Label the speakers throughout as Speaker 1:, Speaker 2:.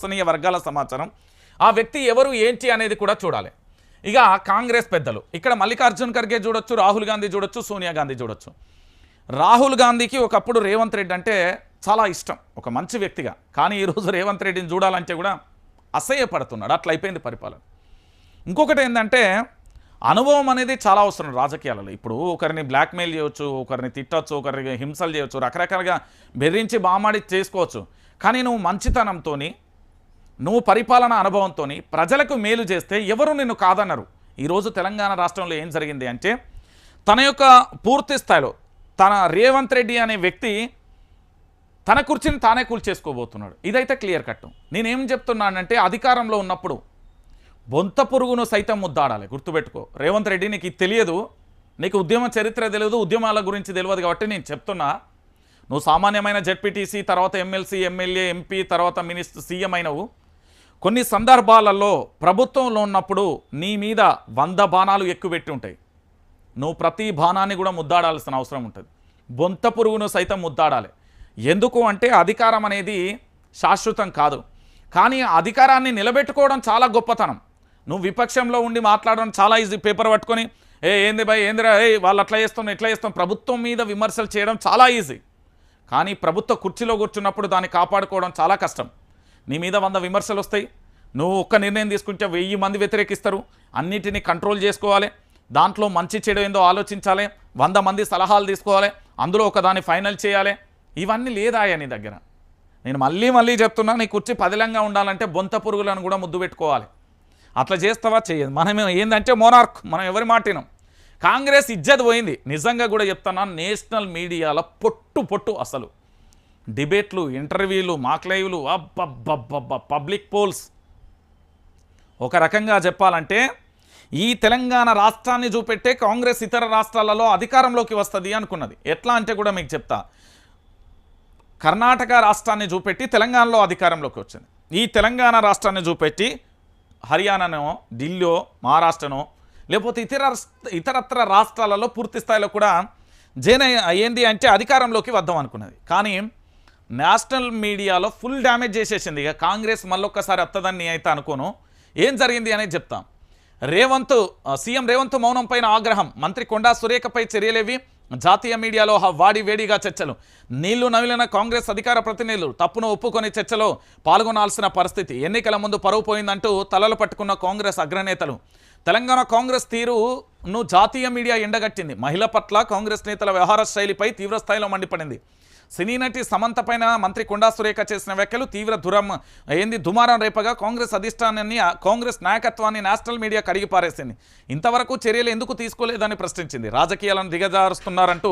Speaker 1: విశ్వసనీయ వర్గాల సమాచారం. ఆ వ్యక్తి ఎవరు ఏంటి అనేది కూడా చూడాలి. ఇక కాంగ్రెస్ పెద్దలు. ఇక్కడ మల్లికార్జున్ ఖర్గే చూడొచ్చు రాహుల్ గాంధీ చూడొచ్చు సోనియా గాంధీ చూడొచ్చు. రాహుల్ గాంధీకి ఒకప్పుడు రేవంత్ రెడ్డి అంటే చాలా ఇష్టం ఒక మంచి వ్యక్తిగా. కానీ ఈరోజు రేవంత్ రెడ్డిని చూడాలంటే కూడా అసహ్యపడుతున్నాడు. అట్లా అయిపోయింది పరిపాలన. ఇంకొకటి ఏంటంటే అనుభవం అనేది చాలా అవసరం రాజకీయాలలో. ఇప్పుడు ఒకరిని బ్లాక్మెయిల్ చేయొచ్చు ఒకరిని తిట్టచ్చు ఒకరిని హింసలు చేయొచ్చు రకరకాలుగా బెదిరించి బామాడి చేసుకోవచ్చు. కానీ నువ్వు మంచితనంతో నువ్వు పరిపాలన అనుభవంతో ప్రజలకు మేలు చేస్తే ఎవరు నిన్ను కాదన్నారు. ఈరోజు తెలంగాణ రాష్ట్రంలో ఏం జరిగింది అంటే తన యొక్క పూర్తి స్థాయిలో తన రేవంత్ రెడ్డి అనే వ్యక్తి తన కుర్చీని తానే కూల్చేసుకోబోతున్నాడు. ఇదైతే క్లియర్ కట్ నేనేం చెప్తున్నానంటే అధికారంలో ఉన్నప్పుడు బొంత పురుగును సైతం ముద్దాడాలి. గుర్తుపెట్టుకో రేవంత్ రెడ్డి నీకు తెలియదు. నీకు ఉద్యమ చరిత్ర తెలియదు ఉద్యమాల గురించి తెలియదు కాబట్టి నేను చెప్తున్నా. నువ్వు సామాన్యమైన జెడ్పీటీసీ తర్వాత ఎమ్మెల్సీ ఎమ్మెల్యే ఎంపీ తర్వాత మినిస్టర్ సీఎం అయినవు. కొన్ని సందర్భాలలో ప్రభుత్వంలో ఉన్నప్పుడు నీ మీద వంద బాణాలు ఎక్కువ పెట్టి ఉంటాయి. నువ్వు ప్రతి బాణాన్ని కూడా ముద్దాడాల్సిన అవసరం ఉంటుంది. బొంత పురుగును సైతం ముద్దాడాలి. ఎందుకు అంటే అధికారం అనేది శాశ్వతం కాదు. కానీ ఆ అధికారాన్ని నిలబెట్టుకోవడం చాలా గొప్పతనం. నువ్వు విపక్షంలో ఉండి మాట్లాడడం చాలా ఈజీ పేపర్ పట్టుకొని ఏ ఏంది భయ్ ఏందిరా ఏ వాళ్ళు అట్లా చేస్తాం ఇట్లా చేస్తాం ప్రభుత్వం మీద విమర్శలు చేయడం చాలా ఈజీ. కానీ ప్రభుత్వ కుర్చీలో కూర్చున్నప్పుడు దాన్ని కాపాడుకోవడం చాలా కష్టం. నీ మీద వంద విమర్శలు వస్తాయి. నువ్వు ఒక్క నిర్ణయం తీసుకుంటే వెయ్యి మంది వ్యతిరేకిస్తారు. అన్నిటినీ కంట్రోల్ చేసుకోవాలి. దాంట్లో మంచి చెడు ఏందో ఆలోచించాలి. వంద మంది సలహాలు తీసుకోవాలి. అందులో ఒకదాన్ని ఫైనల్ చేయాలి. ఇవన్నీ లేదాయా నీ దగ్గర? నేను మళ్ళీ మళ్ళీ చెప్తున్నా నీ కుర్చీ పదిలంగా ఉండాలంటే బొంత పురుగులను కూడా ముద్దు పెట్టుకోవాలి. అట్లా చేస్తావా? చేయదు. మనం ఏంటంటే మోనార్క్ మనం ఎవరి మాటినం కాంగ్రెస్ ఇజ్జత్ పోయింది. నిజంగా కూడా చెప్తున్నా నేషనల్ మీడియాలో పొట్టు పొట్టు అసలు. డిబేట్లు ఇంటర్వ్యూలు మాక్లైవ్లు అబ్బబ్బబ్బబ్బ పబ్లిక్ పోల్స్. ఒక రకంగా చెప్పాలంటే ఈ తెలంగాణ రాష్ట్రాన్ని చూపెట్టే కాంగ్రెస్ ఇతర రాష్ట్రాలలో అధికారంలోకి వస్తుంది అనుకున్నది. ఎట్లా అంటే కూడా మీకు చెప్తా. కర్ణాటక రాష్ట్రాన్ని చూపెట్టి తెలంగాణలో అధికారంలోకి వచ్చింది. ఈ తెలంగాణ రాష్ట్రాన్ని చూపెట్టి హర్యానానో ఢిల్లీ మహారాష్ట్రనో లేకపోతే ఇతర ఇతరత్ర రాష్ట్రాలలో పూర్తి స్థాయిలో కూడా జైన్ ఏంది అంటే అధికారంలోకి వద్దాం అనుకున్నది. కానీ నేషనల్ మీడియాలో ఫుల్ డ్యామేజ్ చేసేసింది. ఇక కాంగ్రెస్ మళ్ళొక్కసారి వస్తుందని అయితే అనుకోను. ఏం జరిగింది అనేది చెప్తాం. రేవంత్ సీఎం రేవంత్ మౌనం పైన ఆగ్రహం. మంత్రి కొండా సురేఖపై చర్యలేవి. జాతీయ మీడియాలో వాడి వేడిగా చర్చలు. నీళ్ళు నవిలిన కాంగ్రెస్ అధికార ప్రతినిధులు తప్పును ఒప్పుకొని చర్చలో పాల్గొనాల్సిన పరిస్థితి. ఎన్నికల ముందు పరువు పోయిందంటూ తలలు పట్టుకున్న కాంగ్రెస్ అగ్రనేతలు. తెలంగాణ కాంగ్రెస్ తీరును జాతీయ మీడియా ఎండగట్టింది. మహిళ పట్ల కాంగ్రెస్ నేతల వ్యవహార శైలిపై తీవ్ర స్థాయిలో మండిపడింది. సినీ నటి సమంత పైన మంత్రి కొండా సురేఖ చేసిన వ్యాఖ్యలు తీవ్ర దురం. ఏంది? దుమారం రేపగా కాంగ్రెస్ అధిష్టానాన్ని ఆ కాంగ్రెస్ నాయకత్వాన్ని నేషనల్ మీడియా కడిగి పారేసింది. ఇంతవరకు చర్యలు ఎందుకు తీసుకోలేదని ప్రశ్నించింది. రాజకీయాలను దిగజారుస్తున్నారంటూ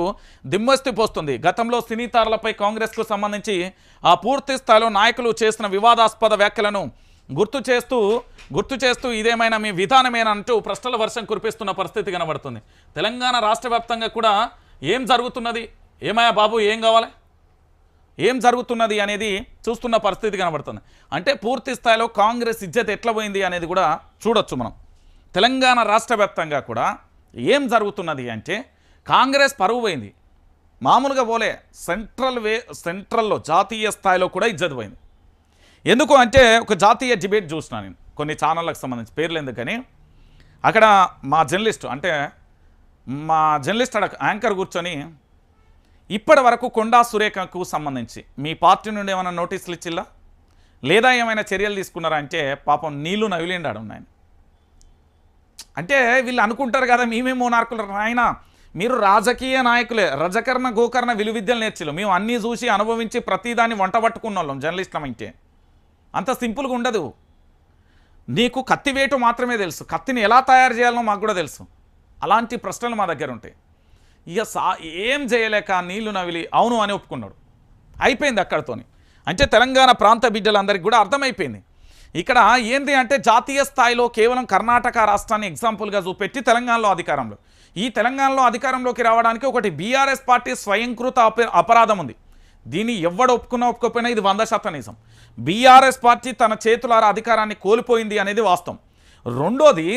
Speaker 1: దిమ్మస్తి పోస్తుంది. గతంలో సినీ తారలపై కాంగ్రెస్కు సంబంధించి ఆ పూర్తి స్థాయిలో నాయకులు చేసిన వివాదాస్పద వ్యాఖ్యలను గుర్తు చేస్తూ గుర్తు చేస్తూ ఇదేమైనా మీ విధానమేనంటూ ప్రశ్నల వర్షం కురిపిస్తున్న పరిస్థితి కనబడుతుంది. తెలంగాణ రాష్ట్ర వ్యాప్తంగా కూడా ఏం జరుగుతున్నది? ఏమయ్యా బాబు ఏం కావాలి? ఏం జరుగుతున్నది అనేది చూస్తున్న పరిస్థితి కనబడుతుంది. అంటే పూర్తి స్థాయిలో కాంగ్రెస్ ఇజ్జత్ ఎట్లా పోయింది అనేది కూడా చూడొచ్చు మనం. తెలంగాణ రాష్ట్ర కూడా ఏం జరుగుతున్నది అంటే కాంగ్రెస్ పరువు పోయింది. మామూలుగా పోలే సెంట్రల్ వే సెంట్రల్లో జాతీయ స్థాయిలో కూడా ఇజ్జత్ పోయింది. ఎందుకు అంటే ఒక జాతీయ డిబేట్ చూసినా నేను కొన్ని ఛానళ్ళకు సంబంధించి పేర్లు ఎందుకని. అక్కడ మా జర్నలిస్ట్ అంటే మా జర్నలిస్ట్ అక్కడ యాంకర్ కూర్చొని ఇప్పటి వరకు కొండా సురేఖకు సంబంధించి మీ పార్టీ నుండి ఏమైనా నోటీసులు ఇచ్చిల్లా? లేదా ఏమైనా చర్యలు తీసుకున్నారా అంటే పాపం నీళ్ళు నవిలిండాడు ఆయన అంటే వీళ్ళు అనుకుంటారు కదా మేమే మోనార్కులు నాయన. మీరు రాజకీయ నాయకులే రజకర్ణ గోకర్ణ విలువిద్యలు నేర్చిలు మేము అన్నీ చూసి అనుభవించి ప్రతిదాన్ని వంట పట్టుకున్న వాళ్ళం జర్నలిస్టులం అంటే. అంత సింపుల్గా ఉండదు. నీకు కత్తి వేటు మాత్రమే తెలుసు. కత్తిని ఎలా తయారు చేయాలో మాకు కూడా తెలుసు. అలాంటి ప్రశ్నలు మా దగ్గర ఉంటాయి. ఇక సా ఏం చేయలేక నీళ్ళు నవిలి అవును అని ఒప్పుకున్నాడు. అయిపోయింది అక్కడతోని. అంటే తెలంగాణ ప్రాంత బిడ్డలందరికీ కూడా అర్థమైపోయింది. ఇక్కడ ఏంది అంటే జాతీయ స్థాయిలో కేవలం కర్ణాటక రాష్ట్రాన్ని ఎగ్జాంపుల్గా చూపెట్టి తెలంగాణలో అధికారంలో. ఈ తెలంగాణలో అధికారంలోకి రావడానికి ఒకటి బీఆర్ఎస్ పార్టీ స్వయంకృత అపరాధం ఉంది. దీన్ని ఎవడు ఒప్పుకున్నా ఒప్పుకోకపోయినా ఇది వంద శాతం నిజం. బీఆర్ఎస్ పార్టీ తన చేతులారా అధికారాన్ని కోల్పోయింది అనేది వాస్తవం. రెండోది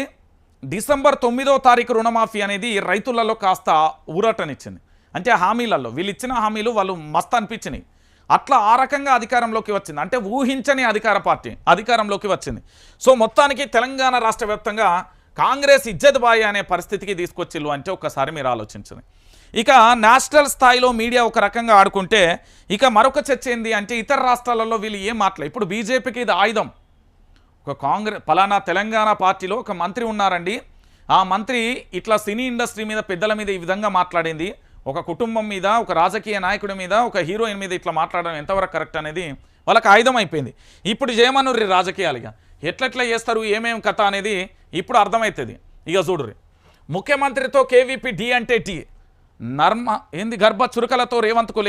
Speaker 1: డిసెంబర్ తొమ్మిదో తారీఖు రుణమాఫీ అనేది రైతులలో కాస్త ఊరటనిచ్చింది. అంటే హామీలలో వీళ్ళు ఇచ్చిన హామీలు వాళ్ళు మస్తు అనిపించినాయి. అట్లా ఆ రకంగా అధికారంలోకి వచ్చింది. అంటే ఊహించని అధికార పార్టీ అధికారంలోకి వచ్చింది. సో మొత్తానికి తెలంగాణ రాష్ట్ర కాంగ్రెస్ ఇజ్జత్ బాయ్ అనే పరిస్థితికి తీసుకొచ్చిల్లు అంటే ఒకసారి మీరు ఆలోచించండి. ఇక నేషనల్ స్థాయిలో మీడియా ఒక రకంగా ఆడుకుంటే ఇక మరొక చర్చ ఏంది అంటే ఇతర రాష్ట్రాలలో వీళ్ళు ఏం మాట్లాడు ఇప్పుడు బీజేపీకి ఇది ఆయుధం. ఒక కాంగ్రెస్ పలానా తెలంగాణ పార్టీలో ఒక మంత్రి ఉన్నారండి. ఆ మంత్రి ఇట్లా సినీ ఇండస్ట్రీ మీద పెద్దల మీద ఈ విధంగా మాట్లాడింది. ఒక కుటుంబం మీద ఒక రాజకీయ నాయకుడి మీద ఒక హీరోయిన్ మీద ఇట్లా మాట్లాడడం ఎంతవరకు కరెక్ట్ అనేది వాళ్ళకి ఆయుధం అయిపోయింది ఇప్పుడు చేయమనుర్రి రాజకీయాలుగా ఎట్లెట్లా చేస్తారు ఏమేం కథ అనేది ఇప్పుడు అర్థమవుతుంది ఇక చూడుర్రి. ముఖ్యమంత్రితో కేవీపీ డి అంటే టీ. నర్మ ఏంది గర్భ చురుకలతో రేవంత్కు